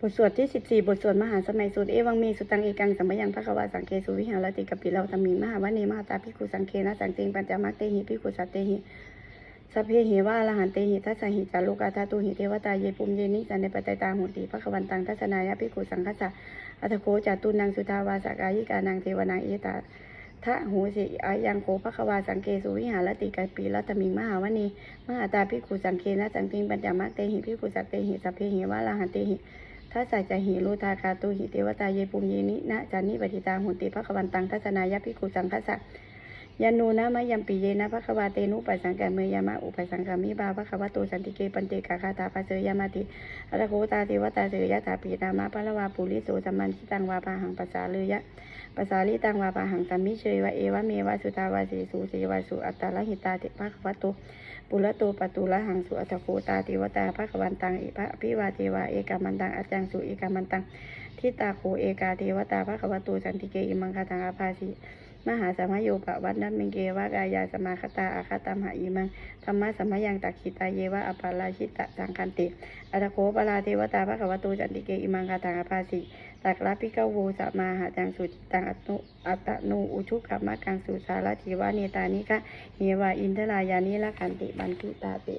บทสวดที่ 14 บทสวดมหาสมัยสูตรเอวังมีสุตังเอกังสัมปยังพระควาสังเกสุวิหารติกปิเราธรรมีมหาวเนมหาตาภิกขุสังเคนะสังเตงปัญจมักเตหิภิกขุสัตเตหิสัพเพเหวะอรหันเตหิทัสหิจารุกาธาตุหิเทวตาเยปุมเยนิสันเนปไตตาหุติพระควันตังทัศนายะภิกขุสังคัสสะอัตโคจาตุนังสุทาวาสกายิกานังเทวนังเอตาทะหูสิอายังโคภควาสังเกสุวิหารติกาปีรัตมิงมหาวเนมหาตาภิกขุสังเคนะสังเตงปัญจมักเตหิภิกขุสัตเตหิสัพเพเหวะอรหันเตหิ ทัสสะจะหิรุทาคาตุหิเทวตาเยปุมเยนินะจานิปฏิตาหุติภควันตังทัศนายะภิกุสังคัสสะยานูนะมะยัมปิเยนะภควาเตนุปัสสังกัมเมยามะอุปัสังกัมมิบาภควโตสันติเกปันเตกาคาตาปะเสยามาติอัตโคตาเทวตาเสยยะถาปีตามะพะละวาปุริโสสัมมันทิตังวาปาหังปัสสาเลยะปัสสาลิตังวาปาหังสัมมิเชยวะเอวะเมวะสุตาวาสีสุเสวะสุอัตตาลหิตาเติภควโต ปุระโตปตุละหังสุอัตโคตาเทวตาภควันตังอิภะพิวาเทวาเอกามันตังอาจังสุเอกามันตังทิตาโคเอกาเทวตาภควตูสันติเกอิมังคตังอาภาสิมหาสมโยปะวัดนัมเมงเกวะกายาสมาคตาอาคตามหาอิมังธรรมะสมยังตักขิตาเยวะอปาราชิตะสังคันติอัตโคปลาเทวตาภควตูสันติเกอิมังคตังอาภาสิ ตักละพิกาโวสมาหาจังสุจิตังอัตโนอัตโนอุชุกขมะกังสุสารทิวาเนตานิกะเยวาอินทรายานิละขันติบันทุตาติ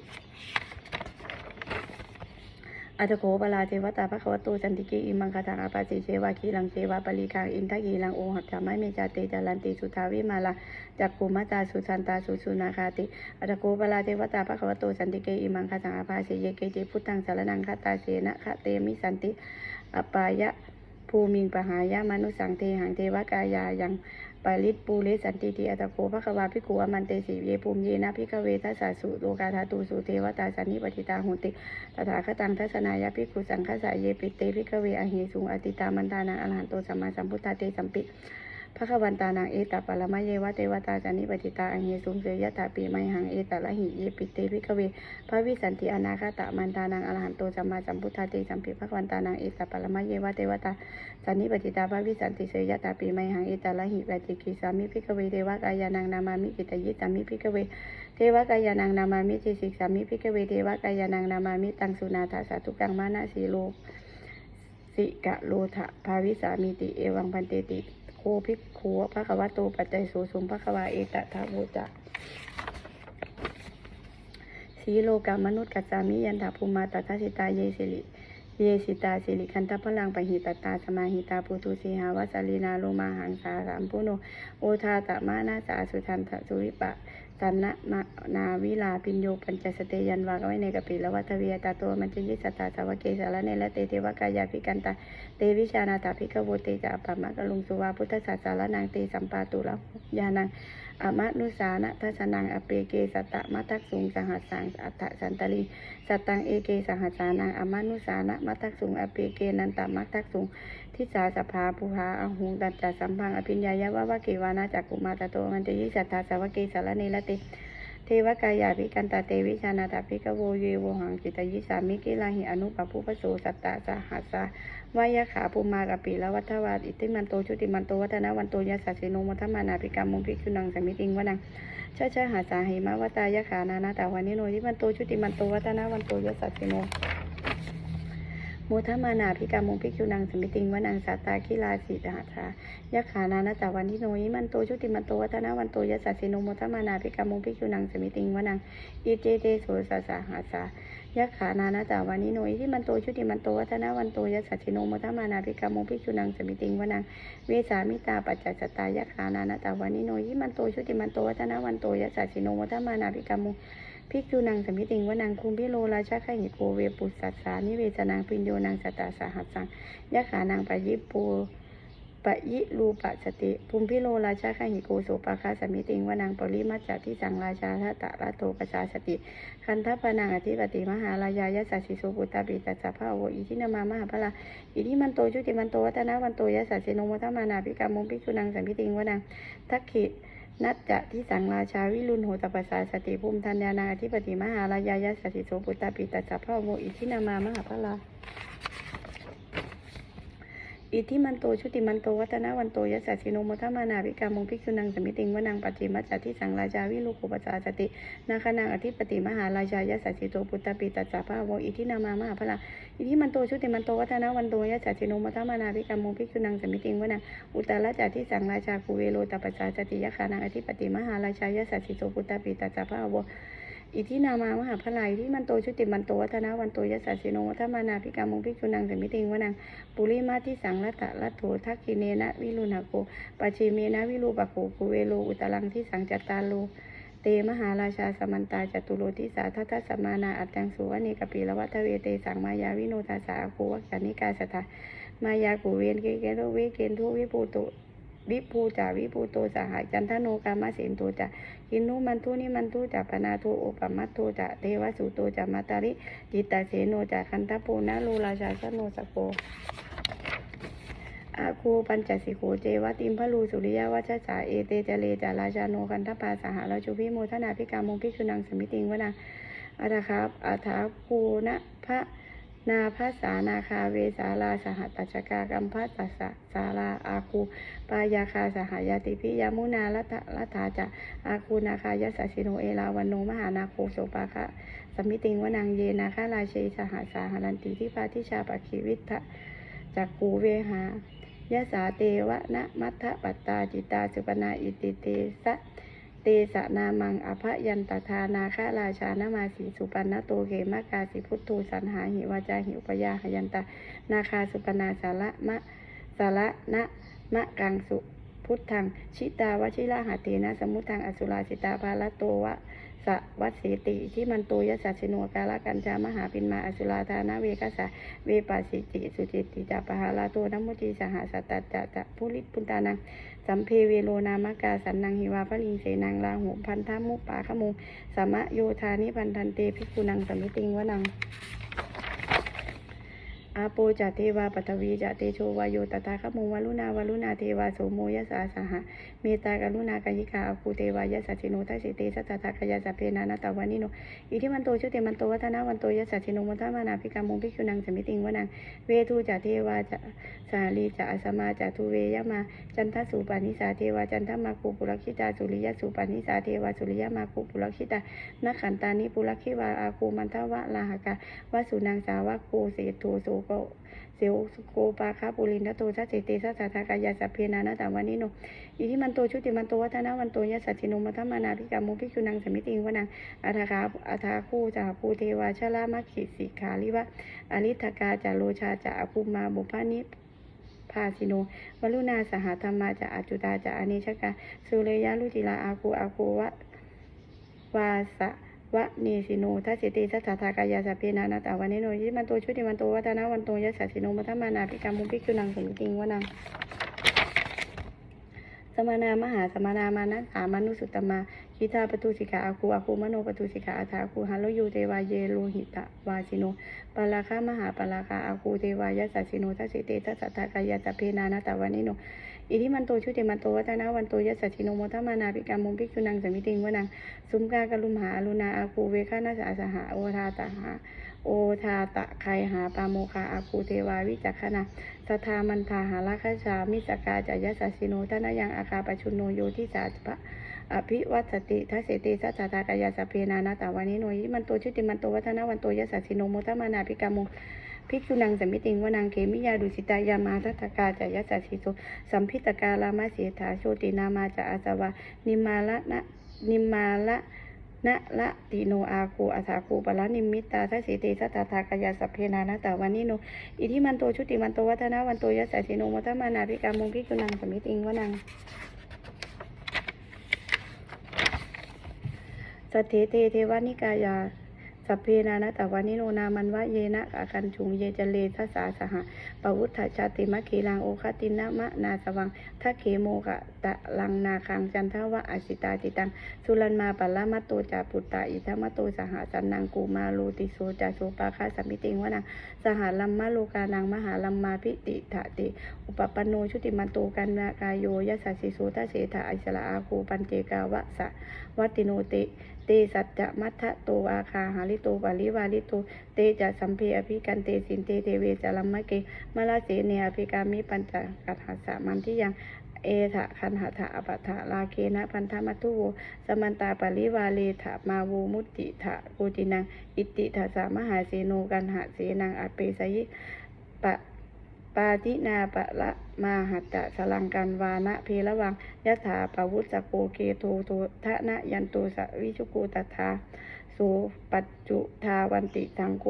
อัตโกปลาเทวตาภควตูสันติกิอิมังคตังอาปาสิเชวาคีลังเชวาปริคังอินทกีลังโอหักจามัยเมจาเตจารันติสุทาวิมาลาจักกุมัตาสุสันตาสุสุนาคาติอัตโกปลาเทวตาภควตูสันติกิอิมังคตังอาปาสิเยเกจิพุทธังสารนังคาตาเสนะคะเตมิสันติอปายะ ภูมิงปหายะมนุสังเทหังเทวกายายังปาริตปูริสันติติอัตโกภควาพิกุอมันเตสีเยภูมิเยนะพิกเวทัสสุโลกาธาตูสุเทวตาสันนิปติตาหุติตถาคตังทัศนายะพิกุสังคสะเยปิเตพิกเวอหิสุงอติตามันตานังอรหันโตสัมมาสัมพุทธาเตสัมปิ ภควันตานังเอตปะละมะเยวะเทวตาสันนิปติตาอหิสุงเสยยะถาปีไมหังเอตละหิเยปิเตพิกเวพระวิสันติอนาคตมันตานังอรหันโตสัมมาสัมพุทธาเตสัมปิภควันตานังเอตปะละมะเยวะเทวตาสันนิปติตาภาวิสันติเสยยะตาปีไมหังเอตาลหิปฏิกิสามิพิกเวเทวกายานังนามามิกิตยิสามิพิกเวเทวกายานังนามามิจิสิกสามิพิกเวเทวกายานังนามามิตังสุนาถาสาธุกังมานะสีโลสิกะโลทะภาวิสามิติเอวังพันเตติ คภิกขัวพระกวโตปัจจัยสูสุมพระกวาเอตทาโวจะสีโลกามนุษย์กัจจามิยันถาภูมาตัทสิตาเยสิริเยสิตาสิริคันทพลังปหิตตาสมาหิตาปุตุสีหาวสลีนาโลมาหังสาสามปุโนโอทาตะมานาจาสุทันทสุวิปะ สันนะมานาวิลาปิญโยปัญจสเตยันวากไว้ในกปิละวัตเวียตาโตมันจะยิสตาสาวเกสารเนละเตเทวกายาภิกันตาเตวิชานาตาภิกโวเตจะอปปะมะกะลุงสุวาพุทธศาสารนางเตสัมปาตุละยานังอมนุสานะทัศนังอเปเกสตะมัทักสุงสหัสสังอัฏฐสันตลีสตังเอเกสหัสสานังอมนุสานะมัทักสุงอเปเกนันตมัทักสุง ทิสาสภาภูหาอหุงตัจจสัมพังอภิญญายะวะวะเกวานาจักกุมาตโตมันจะยิสัทธาสาวกเกสารเนละเตเทวกายาภิกันตาเตวิชานาตาภิกโวเยวหังจิตยิสามิกิลาหิอนุปปุปโสสัตตะสหัสสาวายะขาภูมากปิละวัฏวาอิติมันโตชุติมันโตวัฒนวันโตยัสสเสโนมัทมานาภิกรรมุภิกขุนังสมิติงวนังชาชาหาสาหิมะวตายขานานาตาวันนิโนทิมันโตชุติมันโตวัฒนาวันโตยาสัสสิโนโมูทมานาภิกามุภิกขุนังสมิติงวนังสัตาคิลาสิดาชายะขานานาตาวันนิโนยิมันโตชุติมันโตวัฒนาวันโตยะสัสสิโนโมทมานาภิกามุภิกขุนังสมิติงวนังอิเจเตโสสสาหาสายะขานานาตาวันนิโนยิที่มันโตชุติมันโตวัฒนาวันโตยะสัสสิโนโมทมานาภิกามุภิกขุนังสมิติงวนังเวสามิตาปัจจัสตายะขานานาตาวานิโนยิมันโตชุติมันโตวัฒนาวันโตยะสัสสิโนวัฒมานาภิกามุง ภิกษุนังสมิติงว่านังคุมพิโลราชาขหิโกเวปุสัสสานิเวสนังปิญโยนังสตาสาหัสสังยะขานังปยิปูปยิรูปะสติภูมิพิโลราชาขหิโกโสปาคาสมิติงว่านังปริมัจจที่สังราชาทตะระโตปชาสติ คันทัพนังอธิปติมหาลายายะสัสิโสปุตตาปิตัสสะภาโวอิทินามามหาพลาอิทิมันโตชุติมันโตวัฒนาวันโตยะสัสิโนมัทมานาภิกามุมภิกขุนังสมิติงว่านังทักขิ นัจจะที่สังราชาวิรุณโหตปัสสาสติภูมิธัญญานาธิปติมหาลายายะสัสสิโสปุตตาปิตัสสะพะโมอิทินามามหาพลา อิทธิมันโตชุติมันโตวัฒนาวันโตยัสสะชิโนมทมานาวิกามงภิกษุนังสมิติงวนังปัจจิมัจจทิสังราชาวิลูกุปจาสตินาคนังอธิปติมหาราชายัสสะชิโตปุตตปิตัสสะภาวอิทธินามามหาพลาอิทธิมันโตชุติมันโตวัฒนาวันโตยัสสะชิโนมทมานาวิกามงภิกษุนังสมิติงวนังอุตตรจาทิสังราชาภูเวโลตปัจจาสติยคานังอธิปติมหาราชายัสสะชิโตปุตตปิตัสสะภาวะ อิทินามามหาพลายที่มันโตชุติมันโตวัฒนาวันโตยัสสิโนวัฒมานาภิกามงภิกษุนังสมิติงวนังปุริมาทิสังรัตตะรัตโถทักขิเนนะวิรุณโกปัจฉิเมนะวิรูปโขกุเวโลอุตลังที่สังจัตตาโลเตมหาราชาสมันตาจตุโลทิสาทัตสมานาอัตตังสุวเนกปีละวัตเวเตสังมายาวิโนทาสาโควัคสานิกาสตามายากุเวนเกเกโรเวเกนทุวิปูโตวิภูจาวิภูโตสหจันทโนกามาเสนโตจา กินนุมันทุนิมันทุจะปนาโทโอปมัตโทจะเทวสุโตจะมาตาริจิตตาเสโนจะคันทปูนาลูราชาชโนสโกอาคูปัญจสิโขเจวติมพลูสุริยวัชสาเอเตเจเลจาราชาโนคันทปาสหราชุพิโมทนาพิกามงพิชุนังสมิติงวนาอัตครับอัฐาคูนะพระ นาภาษานาคาเวสาลาสหัตชกากัมพัสสะสาลาอาคูปายาคาสหายาติพิยามุนาลัตถลัตถาจะอาคูนาคายสสะสิโนเอลาวันโนมหานาโคโสปาคะสมมิติงวนังเยนาคาราเชสหาสาหรันติทิปาทิชาปคิวิทะจักคูเวหายะสาเตวะนะมัทธปัตตาจิตาสุปนาอิติเตสะ ตสะนามังอภยันตทานาคาราชานามาสีสุปันนโตเขมกาสิพุทโธสันหาหิวาจาหิวปยาหยันตานาคาสุปนาสาระมะสาระนะมะกังสุ พุทธัง ชิตาวชิระหาเตนะ สมุทังอสุราสิตาภาลโตวะสะวัตเสติที่มันโตยสัสสิโนกาลกันจามหาปินมาอสุราธานาเวกัสะเวปัสสิติสุจิติจาปหาลาโตนัมมุจีสหสัตตจะจะพุริปุตตานังสัมเพเวโลนามกาสันนังหิวาพลิงเสนังลาหุพันธามุปปาขมุงสมะโยธานิพันธันเตภิกุนังสมิติงวนัง อาโปจะเทวาปัทวีจะเตโชวายโยตถาคโมวาลุนาวาลุนาเทวาโสโมยสาสหะเมตตากรุณากายิกาอาคูเทวายสัจจิโนทัสิเตสัตตะกายาสัพเพนานาตวานิโนอิทิมันโตชุติมันโตวัฒนาวันโตยสัจจิโนมัทมานาภิกามงภิกขุนังสมิติงวนังเวทูจะเทวาจะสาลีจะอสมาจะทุเวยมาจันทสุปานิสาเทวาจันทมาคูปุรคิตาสุริยสุปานิสาเทวาสุริยมาคูปุรคิตานักขันตานิปุรคิวาอาคูมันทวะลาหกาวสุนังสาวะโกเสโทโสโกเซลสโกปาคาปุรินทโตชัเจเตสัสสะทากายาสัพเพนานาตาวันนิโนอิทิมันโตชุติมันโตวัฒนาวันโตยัสสะชิโนมัทมานาภิกามุภิกุนังสมิติงวนังอัฏฐาอัฏฐาคูจาภูเทวาชลามะขิสิกขาลิวะอริทกาจาโลชาจาอภุมาบุพานิภาสิโนวลุนาสหธรรมาจาอจุตาจาอเนชกาสุเรยะลุจิลาอาคูอาคูวะวาสะ วะเนสิโนทัสสิติสัทธากายาสัพเพนานาตาวันนิโนยิมันโตชุติมันโตวัฒนาวันโตยัสสะสิโนมัทมานาภิกามุภิกขุนังสมิติงวนังสมานามหาสมานามานะสามานุสุตมาคิทาปตุสิกาอาคูอาคูมโนปตุสิกาอาทาคูหันโลยูเทวาเยโลหิตะวาสิโนปาราคามหาปาราคาอาคูเทวายสสสิโนทัสสิตทัสสะทากายาสัพเพนานาตาวันนิโน อิทิมันโตชุติมันโตวัฒนาวันโตยัสสะสิโนโมทมานาภิกามุภิกขุนังสมิติงวนังสุมกากลุมหาอรุณาอาคูเวคานาสาสหาโอทาตหาโอทาตะไคหาปาโมคาอาคูเทวาวิจักขณาสทามันทาหาราคชามิสกาจายสสสิโนทนายังอาคาปชุนโนโยทิสาปะอภิวัตสติทัสเตสัจจตากายาสเพนานาตาวันนิโนยิมันโตชุติมันโตวัฒนาวันโตยัสสะสิโนโมทมานาภิกามุ ภิกขุนังสมิติงวนังเขมิยาดุสิตายามาทัตกาจายสสสิโสสัมพิตกาลามาเสถาโชตินามาจาอาสวานิมาละนะนิมาละนะละติโนอาคูอาสาคูปะละนิมิตตาทัสสิเตสัตตาทากายาสัพเพนานาตาวันนิโน อิทิมันโตชุติมันโตวัฒนาวันโตยัสสะสิโนโมทมานาภิกามุงภิกขุนังสมิติงวนังสเทเทเทวานิกายา สัพเพนานะตะวันนิโนนามันวะเยนะอาคันชุงเยจเลทัสสาสหะปวุฒชาติมะเคลังโอคตินะมะนาสวังทัเขโมกะตะลังนาคังจันทวะอสิตาจิตัง สุรันมาปัลละมัตโตจาปุตตาอิทัมมตโตสหสันนังกูมาโลติโสจาโสปาคาสมิติงวะนังสหลัมมะโลกานังมหาลัมมาพิติถะติ อุปปันโนชุติมันโตกันนากายโยยัสสะสิโสทะเสถะอิสระอาคูปันเจกาวะสะวัตติโนติ เตสัจจะมัทธะโตอาคาหาริโตปาริวาริโต เตจะสัมเพอภิกันเตสินเตเทเวจารัมมะเกมะละเสเนอภิกามิปัญจกัตหัสสะมันที่ยังเอถะคันหะถะอปะถะลาเคนะพันธมัตุโวสมันตาปริวาเลถะมาโวมุติถะโกตินัง อิติถะสามหาเสโนกันหะเสนังอเปสยิปะ ปาตินาปะละมาหัตตะสลังกันวานะเพระวังยะถาปวุตสโกเกโทโททะนะยันโตสะวิชุโกตถาโสปัจจุทาวันติสังโก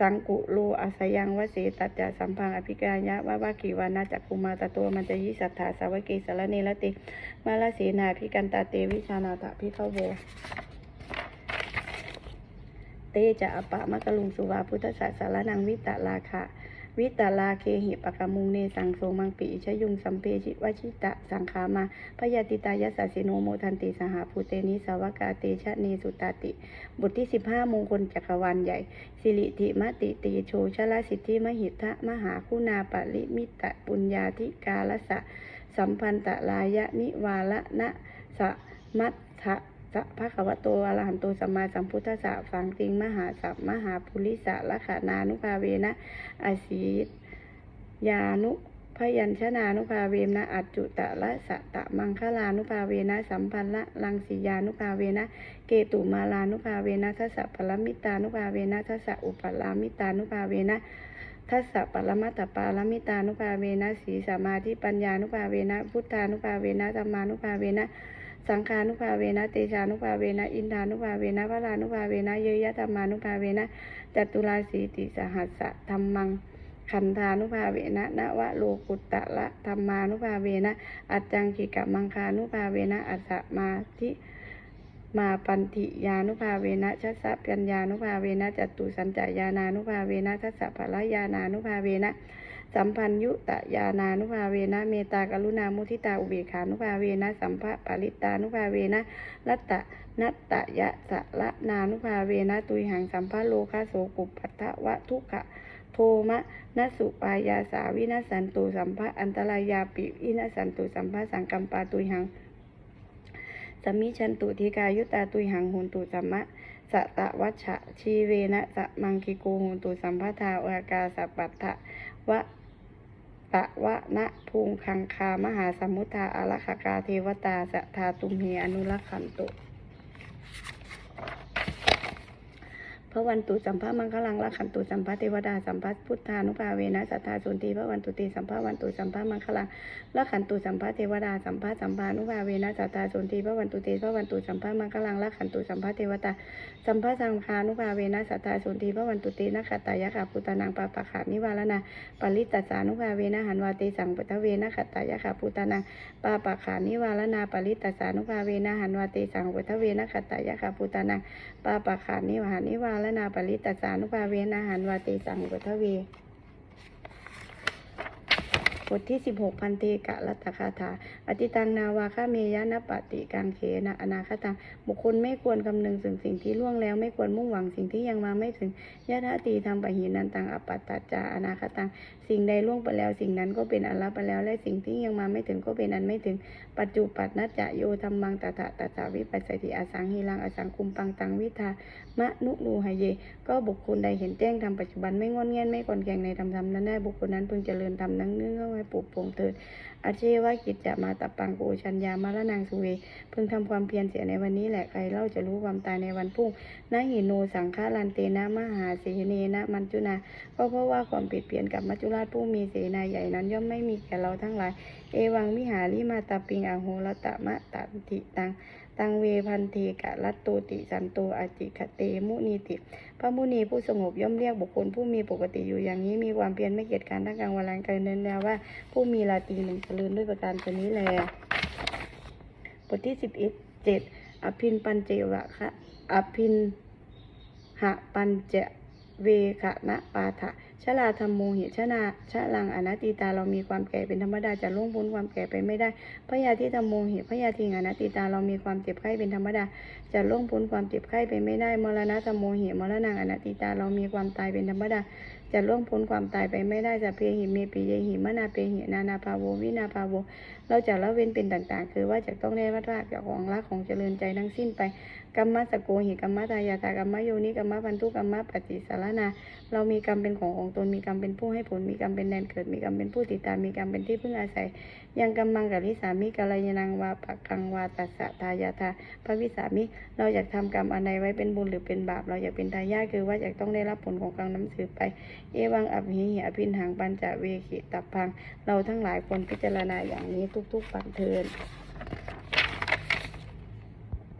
สังกุโลอาสยังวเสตัจจะสัมพังอภิกายะวะวะกิวานาจักกุมาตะโตมันจะยิสัทธาสาวกิสารเนละติมาลเสนาภิกันตาเตวิชานาตะพิเขโวเตจะอปะมะกะลุงสุวาพุทธศาสารนังวิตะลาคะ วิตาลาเคหิปะกะมุงเนสังโสมังปิชยุงสัมเพชิวชิตะสังขามาพยาติตายสสสิโนโมทันติสหภูเตนิสาวกาเตชะเนสุตาติ บทที่สิบห้ามงคลจักรวาลใหญ่ สิริธิมติตีโชชลสิทธิมหิทธะมหาคุณาปริมิตะปุญญาธิกาลสะ สัมพันตะลายะนิวาละนะสะมัทธะ สะภะคะวะโตอะระหันโตสัมมาสัมพุทธัสสะฟังติงมหาสัพมหาปุริสะละขานานุภาเวนะอาศียานุพยัญชนานุภาเวนะอัจจุตะละสะตะมังคลานุภาเวนะสัมพันละลังสียานุภาเวนะเกตุมาลานุภาเวนะทัสสะปรมิตานุภาเวนะทัสสะอุปลามิตานุภาเวนะทัสสะปรมัตถปาลมิตานุภาเวนะสีสมาธิปัญญานุภาเวนะพุทธานุภาเวนะธรรมานุภาเวนะ สังฆานุภาเวนะเตชานุภาเวนะอินทานุภาเวนะพระลานุภาเวนะเยยะธรรมานุภาเวนะจตุราสีติสหัสสะธรรมังขันธานุภาเวนะนวะโลกุตตะละธรรมานุภาเวนะอัจจังกิกะมังคานุภาเวนะอัสสะมาธิมาปันติยานุภาเวนะชัสสะปัญญานุภาเวนะจตุสัญจายานานุภาเวนะทัสสะภละยานานุภาเวนะ สัมพันยุตยานานุภาเวนะเมตากรุณามุทิตาอุเบกขานุภาเวนะสัมภะปาริตานุภาเวนะรัตตนัตตยะสะละนานุภาเวนะตุยหังสัมภะโลคาโสกุปัตถวะทุกขะโทมะนสุปายาสาวินัสันตุสัมภะอันตรายาปิวินัสันตุสัมภะสังกัมปาตุยหังสมมิชันตุทิกายุตาตุยหังหุนตุสัมมะสตะวัชชะชีเวนะสะมังคิโกหุนตุสัมภทาอากาสัปปัตถะวะ ตะวะนะภูงคังคามหาสมุทาอารักขกาเทวตาสัทธาตุมเฮอนุรักขันตุ พระวันตุสัมภามังคลังละขันตุสัมภาเทวดาสัมภาพุทธานุภาเวนะสัทธาสุนทีพระวันตุตีสัมภาวันตุสัมภามังคลังละขันตุสัมภาเทวดาสัมภาสัมภานุภาเวนะสัทธาสุนทีพระวันตุตีพระวันตุสัมภามังคลังละขันตุสัมภาเทวดาสัมภาสังฆานุภาเวนะสัทธาสุนทีพระวันตุตีนักขตายะขาปุตานังปาปะขานิวาลนาปริตตสานุภาเวนะหันวาเตสังปทเวนะขตายะขาปุตานังปาปะขานิวาลนาปริตตสานุภาเวนะหันวาเตสังปทเวนะขตายะขาปุตานังปาปะขานิวานิวาลนาปริตตสานุภาเวนะหันวาติสังกุทเว บทที่ 16 พันเทกะรัตคาถา อติตังนาวาคาเมยะนปฏิกังเขนะอนาคตังบุคคลไม่ควรคำนึงถึงสิ่งที่ล่วงแล้วไม่ควรมุ่งหวังสิ่งที่ยังมาไม่ถึงยะทะตีทำปะหินันตังอปัตตาจาอนาคตังสิ่งใดล่วงไปแล้ว สิ่งนั้นก็เป็นอันละไปแล้ว และสิ่งที่ยังมาไม่ถึงก็เป็นอันไม่ถึง ปัจจุปัตนัจจะโยธรรมังตถะตถาวิปัสสติอสังหิรังอสังคุมปังตังวิทามะนุนูหเย ก็บุคคลใดเห็นแจ้งทำปัจจุบันไม่งอนเงียนไม่ก่อนแข่งในธรรมธรรมนั้นได้บุคคลนั้นพึงเจริญธรรมนั้นเนื่องเข้าไว้ปลูกปลงเถิดอาเชวะกิจจะมาตับปังโกชัญญามาละนางสุเวพึงทำความเพียรเสียในวันนี้แหละใครเล่าจะรู้ความตายในวันพรุ่งนาหิโนสังฆาลันเตนะมหาเสเนนะมัญจุนาก็เพราะว่าความผิดเปลี่ยนกับมัจจุราชผู้มีเสนาใหญ่นั้นย่อมไม่มีแก่เราทั้งหลาย เอวังมิหาริมาตาปิงอโหรตะมะตันติตัง ตังเวพันเทกะรัตโตติสันโตอจิคเตมุนีติ พระมุนีผู้สงบย่อมเรียกบุคคลผู้มีปกติอยู่อย่างนี้มีความเพียรไม่เกียจการทั้งกลางวันและกลางเดินแล้วว่า ผู้มีลาตรีหนึ่งเจริญด้วยประการชนี้แลบทที่สิบเอ็ดเจ็ดอภินปัญเจวะคะอภินหะปัญเจเวขะนะปาทะ ชลาธรรมโมหิชนาชะลังอนัตติตาเรามีความแก่เป็นธรรมดาจะล่วงพ้นความแก่ไปไม่ได้พยาธิธรรมโมหิพยาธิอนัตติตาเรามีความเจ็บไข้เป็นธรรมดาจะล่วงพ้นความเจ็บไข้ไปไม่ได้มรณะธรรมโมหิมรณะอนัตติตาเรามีความตายเป็นธรรมดาจะล่วงพ้นความตายไปไม่ได้จะเพหิเมปิเยหิมนาเปหินานาภาโววินาภาโวเราจะละเว้นเป็นต่างๆ คือว่าจะต้องได้วัดว่าจากของรักของเจริญใจทั้งสิ้นไป กัมมะสะโกหิกัมมะทายาทากัมมะโยนิกัมมะพันธุกัมมะปฏิสารนา เรามีกรรมเป็นของของตนมีกรรมเป็นผู้ให้ผลมีกรรมเป็นแดนเกิด มีกรรมเป็นผู้ติดตามมีกรรมเป็นที่พึ่งอาศัย ยังกัมมังกับลิสามิกาลยานังวาปักกังวาตัสสะทายาทาพระวิสามิ เราอยากทำกรรมอันใดไว้เป็นบุญหรือเป็นบาป เราอยากเป็นทายาทคือว่าอยากต้องได้รับผลของกรรมน้ำสืบไป เอวังอภิหิอภินหังปัญจเวขิตับพัง เราทั้งหลายควรพิจารณาอย่างนี้ทุกๆปันเทิน